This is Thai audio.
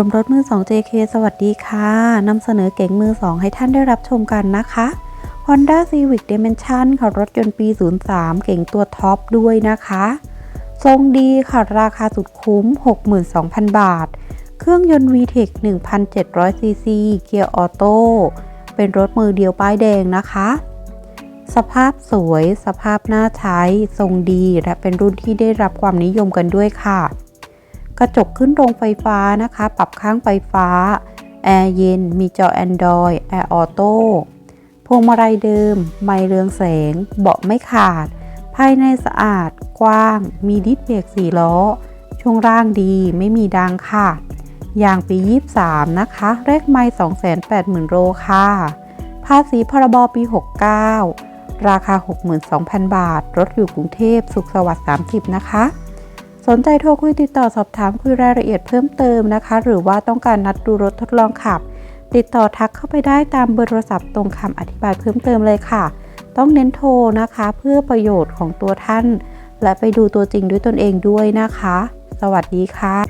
รมรถมือ 2 JK สวัสดีค่ะนำเสนอเก๋งมือ 2 ให้ท่านได้รับชมกันนะคะ Honda Civic Dimension ค่ะ รถยนต์ปี 03 เก๋งตัวท็อปด้วยนะคะ ทรงดีค่ะ ราคาสุดคุ้ม 62,000 บาท เครื่องยนต์ VTEC 1,700 cc เกียร์ออโต้ เป็นรถมือเดียวป้ายแดงนะคะ สภาพสวย สภาพน่าใช้ ทรงดี และเป็นรุ่นที่ได้รับความนิยมกันด้วยค่ะ กระจกขึ้นโรงไฟฟ้านะคะ ปรับข้างไฟฟ้า แอร์เย็น มีจอ Android แอร์ออโต้พวงมาลัยเดิม ไม่เรืองแสง เบาะไม่ขาด ภายในสะอาด กว้าง มีดิสเบรกสี่ล้อ ช่วงล่างดี ไม่มีดังค่ะ ยางปี 23 นะคะ แรกไม่280,000 โลค่ะ ภาษีพรบปี 69 ราคา 62,000 บาท รถอยู่กรุงเทพ สุขสวัสดิ์ 30 นะคะ สนใจโทรคุยติดต่อสอบถามคุยรายละเอียดเพิ่มเติมนะคะ หรือว่าต้องการนัดดูรถทดลองขับ ติดต่อทักเข้าไปได้ตามเบอร์โทรศัพท์ตรงคำอธิบายเพิ่มเติมเลยค่ะ ต้องเน้นโทรนะคะ เพื่อประโยชน์ของตัวท่าน และไปดูตัวจริงด้วยตนเองด้วยนะคะ สวัสดีค่ะ